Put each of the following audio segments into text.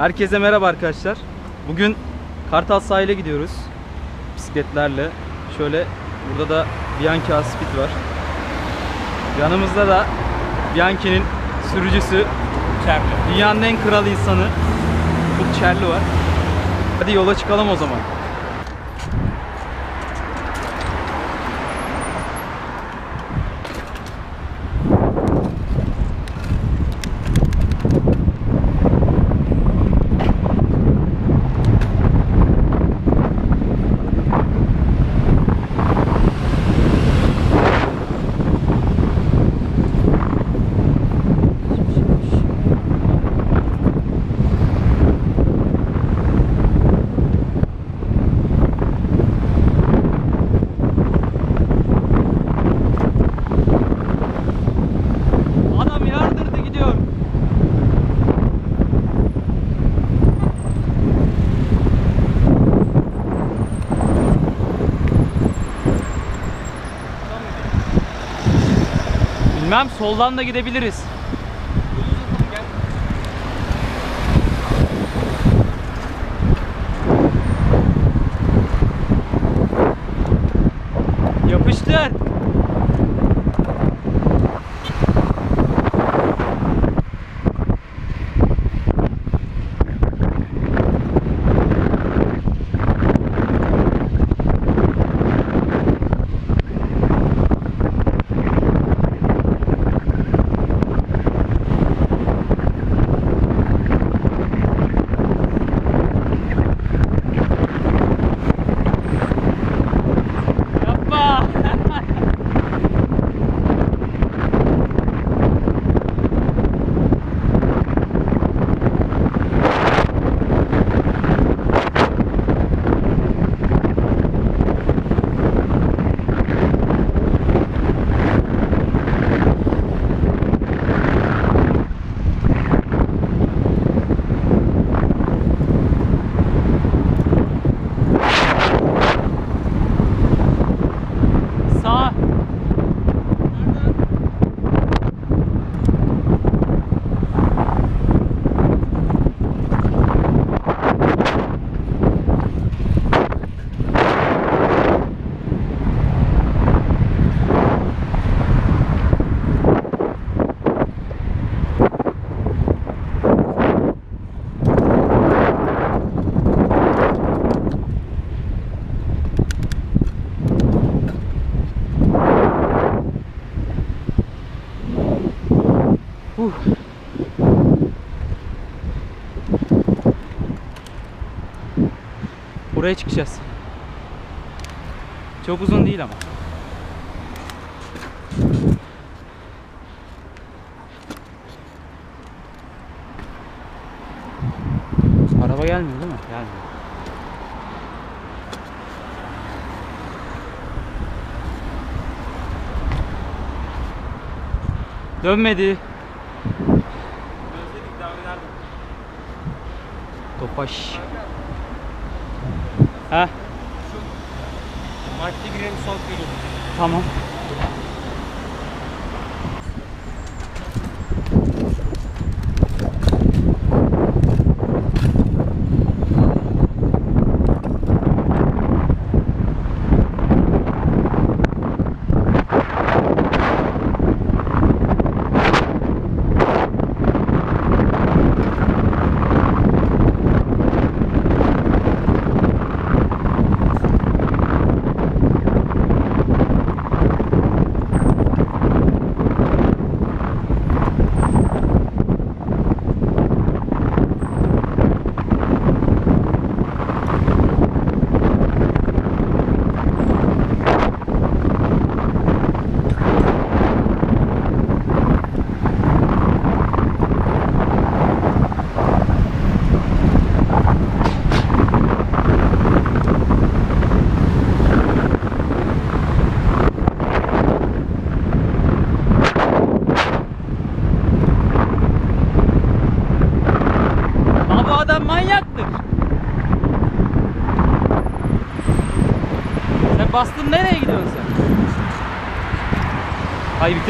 Herkese merhaba arkadaşlar. Bugün Kartal sahile gidiyoruz. Bisikletlerle. Şöyle burada da Bianchi Aspid var. Yanımızda da Bianchi'nin sürücüsü Çerli. Dünyanın en kral insanı Ufuk Çerli var. Hadi yola çıkalım o zaman. Adam yardırdı gidiyor. Bilmem soldan da gidebiliriz. Yapıştır. Yapma. Sağ. Huh. Buraya çıkacağız. Çok uzun değil ama. Araba gelmiyor değil mi? Gelmiyor. Dönmedi. Topaş. Ha Madde girelim son kıyım. tamam.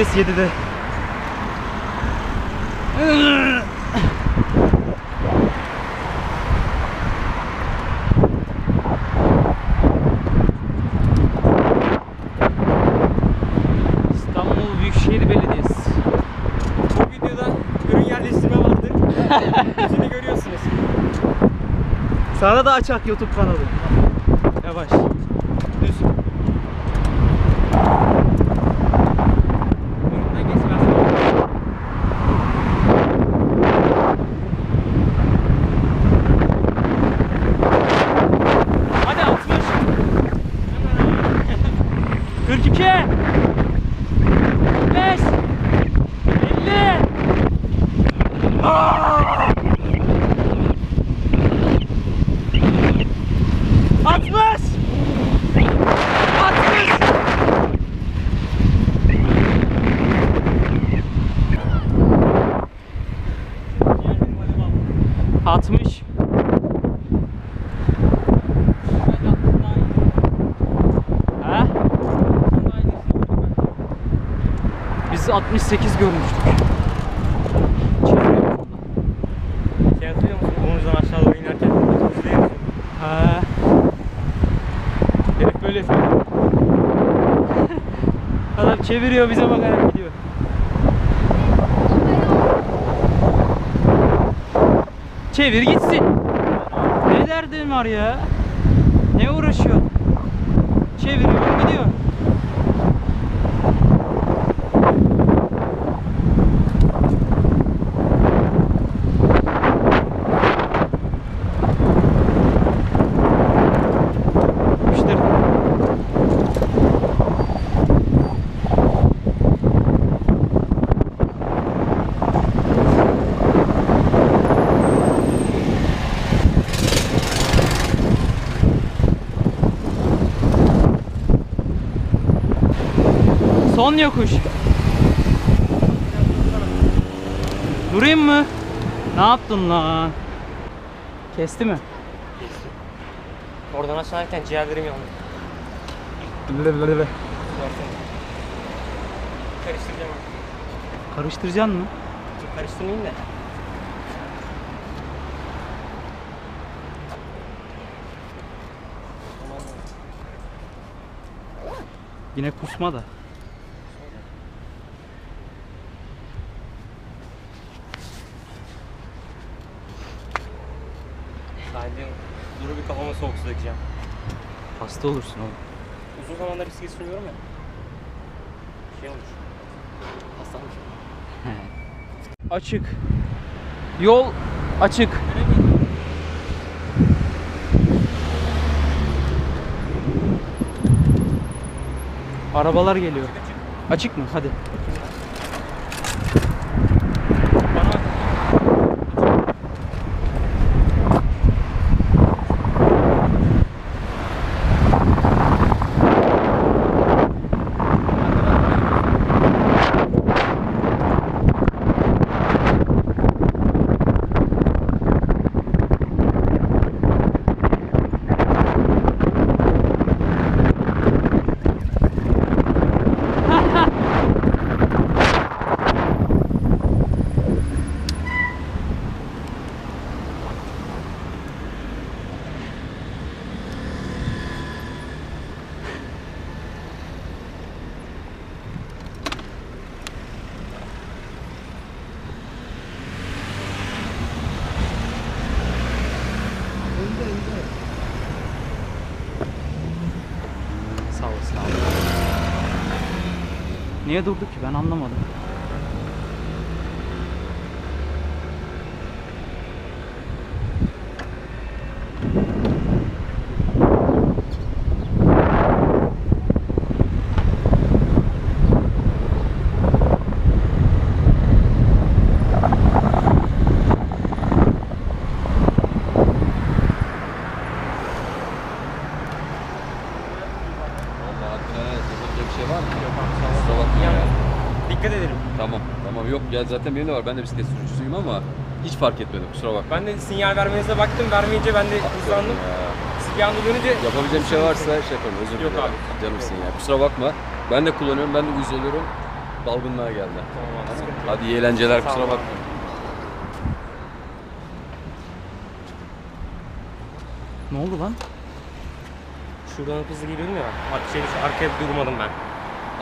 vites 7'de. İstanbul Büyükşehir Belediyesi. Bu videoda ürün yerleştirme vardı. Şimdi görüyorsunuz. Sana da açak YouTube kanalı. Yavaş. 68 görmüştük. Hatırlıyor musun? Omuzdan aşağı doğru inerken otobüs değil misin? Ha. Herif böyle. Adam çeviriyor bize bakarak gidiyor. Çevir gitsin. Ne derdin var ya? Ne uğraşıyorsun? Çeviriyor gidiyor. Yapıştır. Son yokuş. Durayım mı? Ne yaptın lan? Kesti mi? Oradan aşağı inerken ciğerlerim yandı. Versene. Karıştıracağım. Karıştıracaksın mı? Çok karıştırmayayım da. Yine kusma da. Hasta olursun oğlum. Uzun zamandır bisiklet sürüyorum ya. Şey olmuş. Hastalanmış. Açık. Yol açık. Arabalar geliyor. Açık mı? Hadi. Niye durduk ki ben anlamadım. Vallahi hakkını helal et. Yapacak bir şey var mı? Yok abi sağ Kusura ol. bakma Yani ya. dikkat ederim. Tamam tamam yok ya zaten benim de var. Ben de bisiklet sürücüsüyüm ama hiç fark etmedim kusura bakma. Ben de sinyal vermenize baktım. Vermeyince ben de hızlandım. Bir anda dönünce Yapabileceğim şey varsa şey yaparım özür Yok dilerim. abi. Canımsın ya. Kusura bakma. Ben de kullanıyorum. Ben de uyuz oluyorum. Dalgınlığa geldi. Tamam abi, yok. Hadi iyi eğlenceler kusura bakma. Ne oldu lan? Şuradan hızlı geliyorum ya. Şey, arkaya durmadım ben.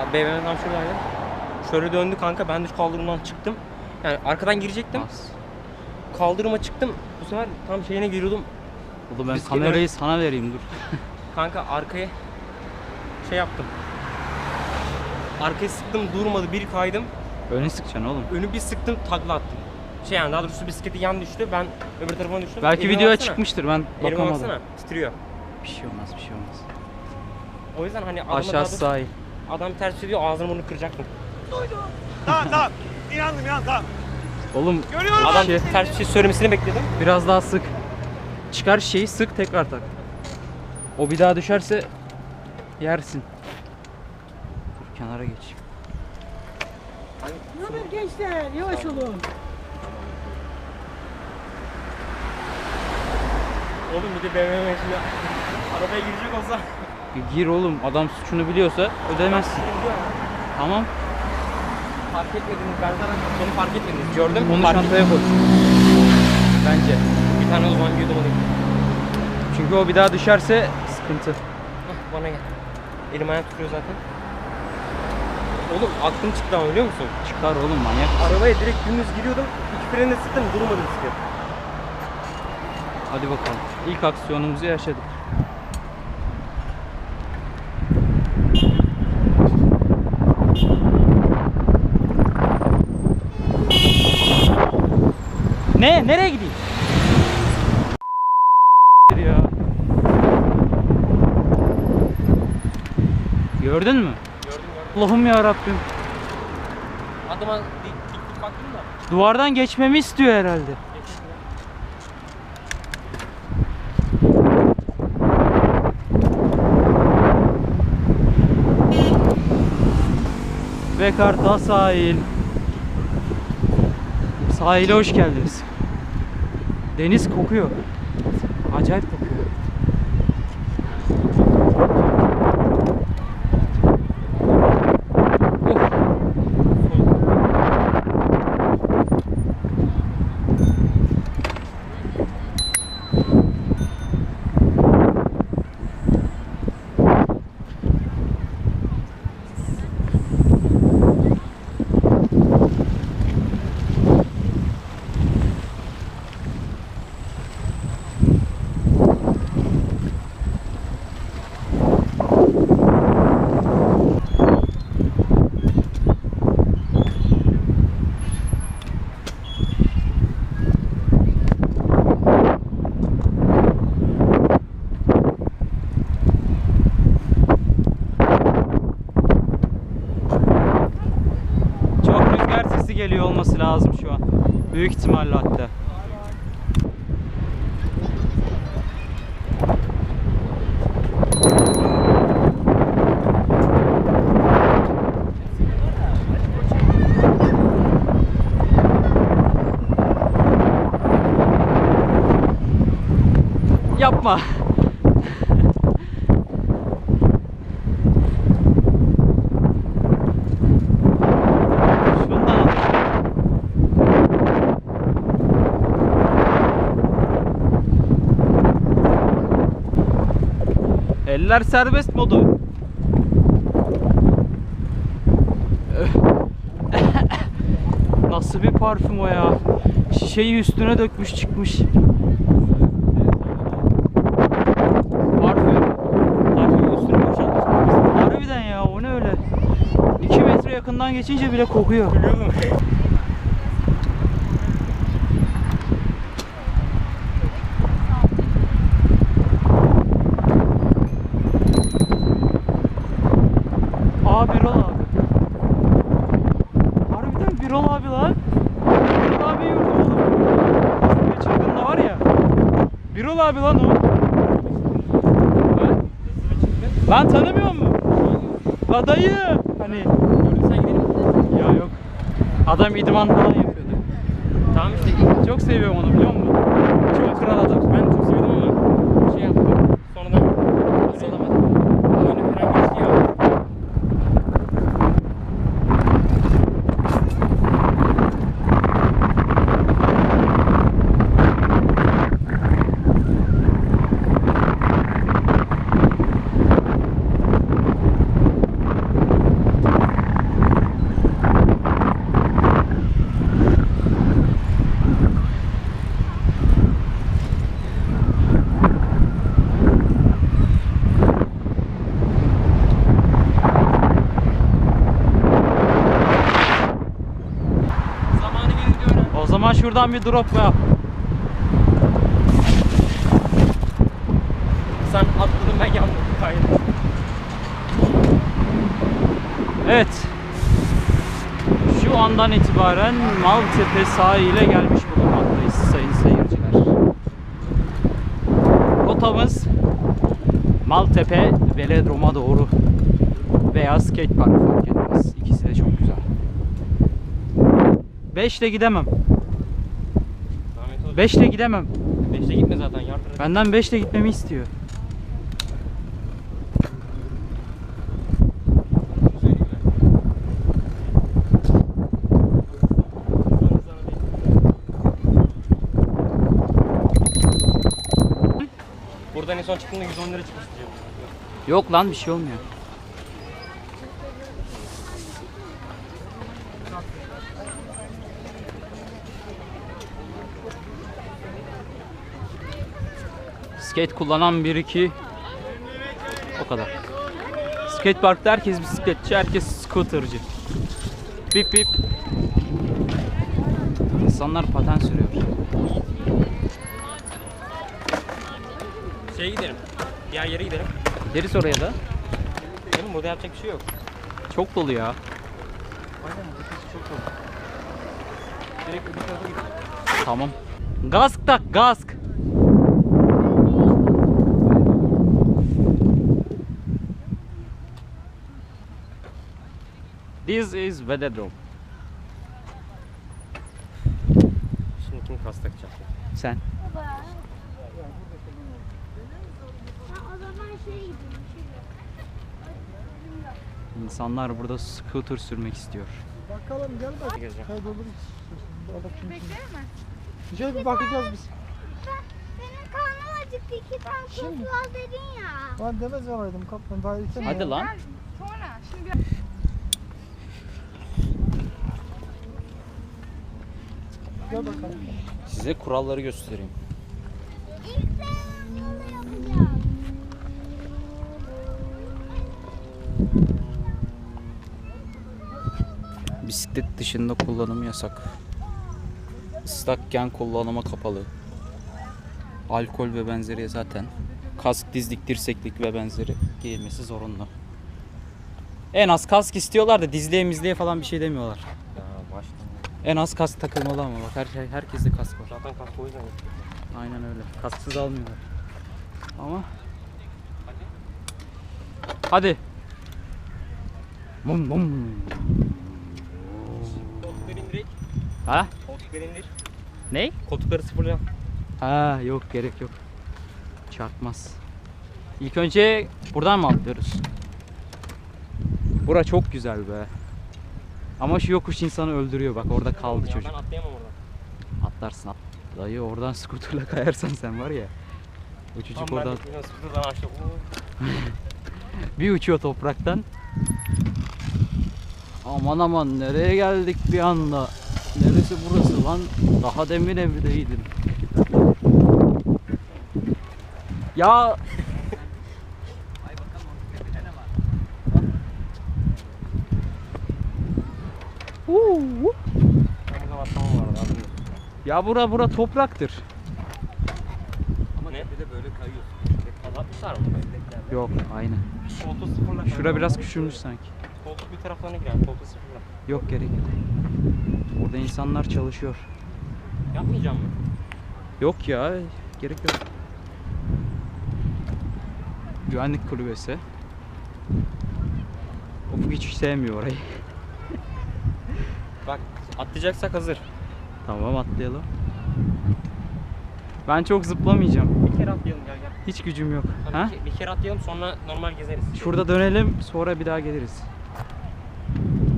Abi BMW tam şuradaydı. Şöyle döndü kanka. Ben de kaldırımdan çıktım. Yani arkadan girecektim. Bas. kaldırıma çıktım. Bu sefer tam şeyine giriyordum. Oğlum ben Bisiklet- kamerayı sana vereyim dur. Kanka arkaya şey yaptım. Arkaya sıktım durmadı bir kaydım. Öne sıkacaksın oğlum. Önü bir sıktım takla attım. Şey yani daha doğrusu bisikleti yan düştü. Ben öbür tarafa düştüm. Belki Elime videoya baksana. çıkmıştır ben Elime bakamadım. baksana titriyor. Bir şey olmaz bir şey olmaz. O yüzden hani Aşağı sahil. adam ters ediyor ağzını burnunu kıracaktım. Tamam tamam. İnandım inandım tamam. Oğlum Görüyorum Adam Şey- ters bir şey söylemesini bekledim. biraz daha sık. Çıkar şeyi sık tekrar tak. O bir daha düşerse yersin. Dur kenara geç. Ne haber gençler? Yavaş olun. Oğlum bir de BMW şimdi arabaya girecek olsa Bir Gir oğlum adam suçunu biliyorsa ödemezsin. Tamam. Fark etmediniz. Ben zaten beni fark etmediniz. Gördüm. Onu fark çantaya koy. Bence. Bir tane o zaman yudum alayım. Çünkü o bir daha düşerse sıkıntı. Hah, bana gel. Elim ayağım tutuyor zaten. Oğlum aklım çıktı ama biliyor musun? Çıkar oğlum manyak. Arabaya direkt dümdüz giriyordum. İki freni sıktım durmadı bisiklet. Hadi bakalım. İlk aksiyonumuzu yaşadık. Ne? Nereye gideyim? ya. Gördün mü? Gördüm gördüm. Allah'ım ya Rabbim. Adıma dik dik dik baktım da. Duvardan geçmemi istiyor herhalde. Ve Kartal sahil. Sahile hoş geldiniz. Deniz kokuyor. Acayip kokuyor. Yapma. Eller serbest modu. Nasıl bir parfüm o ya? Şişeyi üstüne dökmüş çıkmış. Parfüm. Parfüm üstüne boşaltmış. Harbiden ya o ne öyle? 2 metre yakından geçince bile kokuyor. Aa Birol abi. Harbiden Birol abi lan. Birol abi yurdu oğlum. Çılgınla var ya. Birol abi lan o. Ha? Lan tanımıyor musun? La dayı. Hani Sen gidelim. ya yok. Adam idman falan yapıyordu. Tamam işte. Çok seviyorum onu biliyor musun? Çok kral adam. Şuradan bir drop yap. Sen atladın ben yandım. Hayır. Evet. Şu andan itibaren Maltepe sahile gelmiş bulunmaktayız sayın seyirciler. Rotamız Maltepe Velodrom'a doğru veya skate park fark etmez. İkisi de çok güzel. 5 ile gidemem. Zahmet oldu. 5 ile gidemem. Beşte gitme zaten yardır. Benden 5 ile gitmemi istiyor. Buradan en son çıktığında 110 lira çıkmıştı. Yok lan bir şey olmuyor. Skate kullanan bir iki o kadar. Skate parkta herkes bisikletçi, herkes scootercı. Bip bip. İnsanlar paten sürüyor. Şeye gidelim. Diğer yere gidelim. Gideriz oraya da. Oğlum burada yapacak bir şey yok. Çok dolu ya. Aynen bu çok çok. Direkt öbür tarafa gidelim. Tamam. Gask tak gask. This is Velodrome. Şimdi kim kas takacak? Sen. Baba. Ha, o zaman şey. Şöyle. İnsanlar burada scooter sürmek istiyor. Bakalım gel bak. Gezeceğim. Kaydoluruz. Bekler mi? Şey bir bakacağız biz. Ben, benim karnım acıktı. İki tane Şimdi. tost var dedin ya. Ben demez olaydım kaptan daha erken. Hadi lan. Gel bakalım. Size kuralları göstereyim. Bisiklet dışında kullanım yasak. Islakken kullanıma kapalı. Alkol ve benzeri zaten. Kask, dizlik, dirseklik ve benzeri giyilmesi zorunlu. En az kask istiyorlar da dizliğe mizliğe falan bir şey demiyorlar. En az kask takılmalı ama bak her şey herkeste kask var. Zaten kas o yüzden yok. Aynen öyle. Kasksız almıyorlar. Ama Hadi. Bum bum. Koltukları indirek. Ha? Koltukları indir. Ne? Koltukları sıfırla. Ha yok gerek yok. Çarpmaz. İlk önce buradan mı atlıyoruz? Bura çok güzel be. Ama şu yokuş insanı öldürüyor bak orada kaldı Ya çocuk. Ben atlayamam oradan. Atlarsın at. Dayı oradan skuterla kayarsan sen var ya. O çocuk Tam ben oradan. Oo. bir uçuyor topraktan. Aman aman nereye geldik bir anda. Neresi burası lan? Daha demin evdeydim. Ya Huu. Ben burada atlamam vardı abi. Ya bura bura topraktır. Ama ne? Bir de böyle kayıyorsun. Azaltmışlar mı? Yok aynı. Koltuğu sıfırla. Şura biraz küçülmüş sanki. Koltuk bir taraflarına girer. Koltuğu sıfırla. Yok gerek yok. Burada insanlar çalışıyor. Yapmayacağım mı? Yok ya gerek yok. Güvenlik kulübesi. Ufuk hiç sevmiyor orayı. Bak atlayacaksak hazır. Tamam atlayalım. Ben çok zıplamayacağım. Bir kere atlayalım gel gel. Hiç gücüm yok. Tabii Ha? Bir, ke- bir kere atlayalım sonra normal gezeriz. Şurada dönelim sonra bir daha geliriz.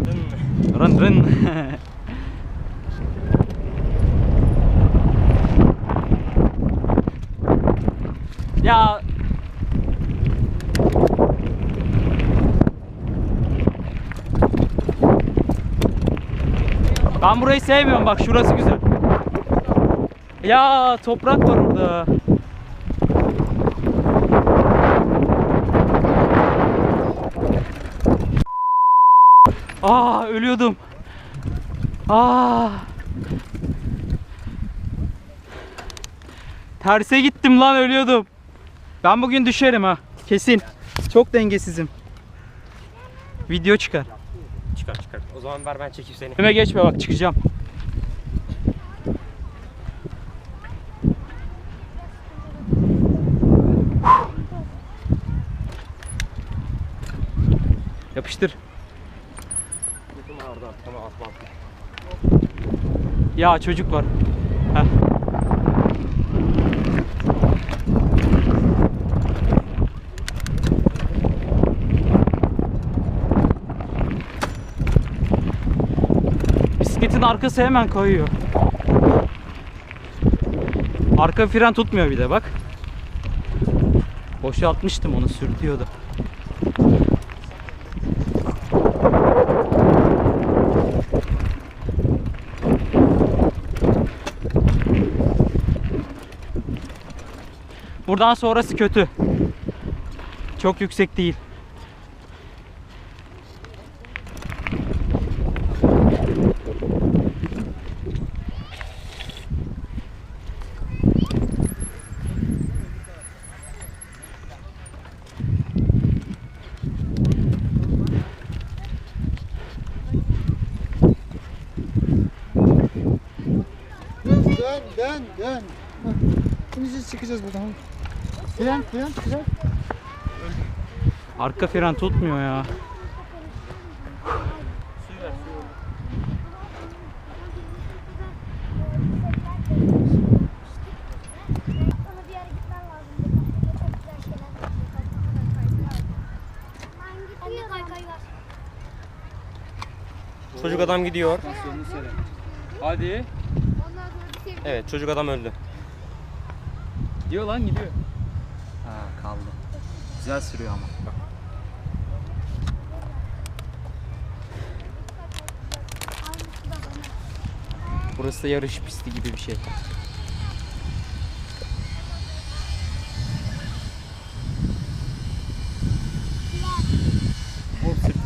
Değil mi? Rın rın. ya Ben burayı sevmiyorum bak şurası güzel. Ya toprak var orada. Aa ölüyordum. Aa. Terse gittim lan ölüyordum. Ben bugün düşerim ha. Kesin. Çok dengesizim. Video çıkar. O zaman ver ben çekeyim seni. Önüme geçme bak çıkacağım. Yapıştır. Ya çocuk var. Heh. Bisikletin arkası hemen kayıyor. Arka fren tutmuyor bir de bak. Boşaltmıştım onu sürtüyordu. Buradan sonrası kötü. Çok yüksek değil. Dön dön. Şimdi biz çıkacağız buradan. Fren fren fren. Arka fren tutmuyor ya. Ona bir yere gitmem lazım. Çok güzel şeyler var. Anne kaykay var. Çocuk adam gidiyor. Hadi. Ondan sonra bir şey Evet çocuk adam öldü. Gidiyor lan gidiyor. Ha kaldı. Güzel sürüyor ama. Burası da yarış pisti gibi bir şey.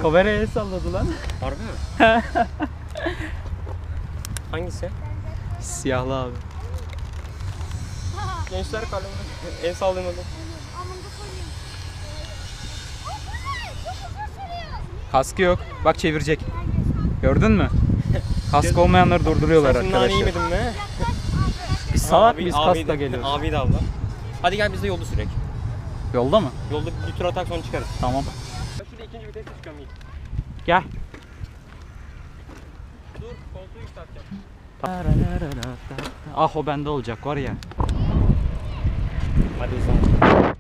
Kameraya salladı lan. Harbi mi? Hangisi? Siyahlı abi. Gençler kalemi. El sallayın sürüyor. Kaskı yok. Bak çevirecek. Gördün mü? Kask olmayanları durduruyorlar Sen arkadaşlar. yemedin mi? Biz salak abi Kaskla geliyoruz. Abi de abla. Hadi gel biz de yolda sürek. Yolda mı? Yolda bir tur atak sonra çıkarız. Tamam. Ben şurada ikinci viteste çıkıyorum. Gel. Dur koltuğu yükselteceğim. Ah o bende olacak var ya. Hadi o zaman.